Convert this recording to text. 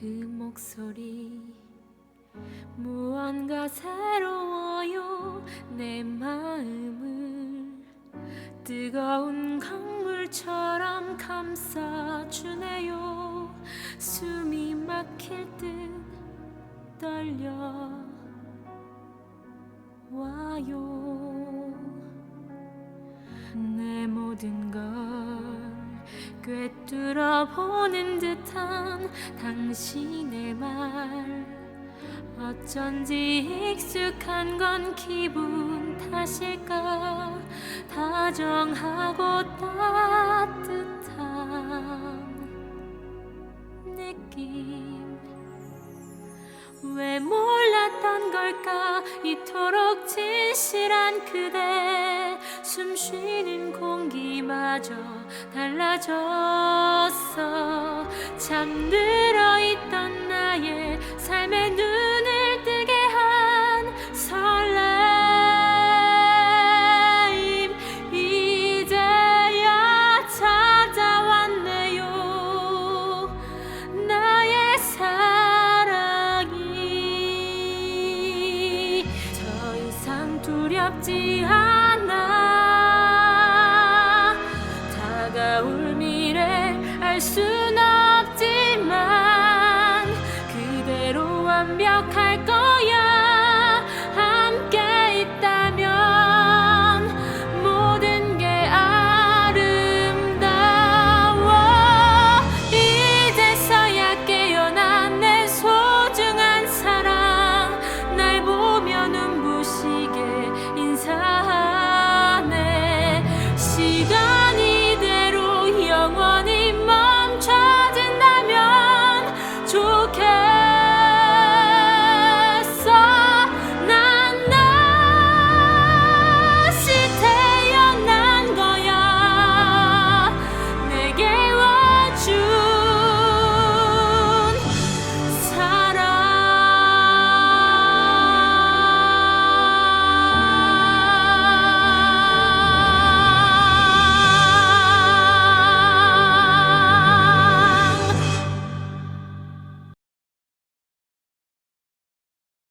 그 목소리 무언가 새로워요. 내 마음을 뜨거운 강물처럼 감싸주네요. 숨이 막힐 듯 떨려 와요. 내 모든 걸 꿰뚫어 보는 듯한 당신의 말. 어쩐지 익숙한 건 기분 탓일까? 다정하고 따뜻한 느낌. 왜 몰랐던 걸까? 이토록 진실한 그대. 숨 쉬는 공기마저 달라졌어. 잠들어 있던 나의 삶의 눈 up to high. see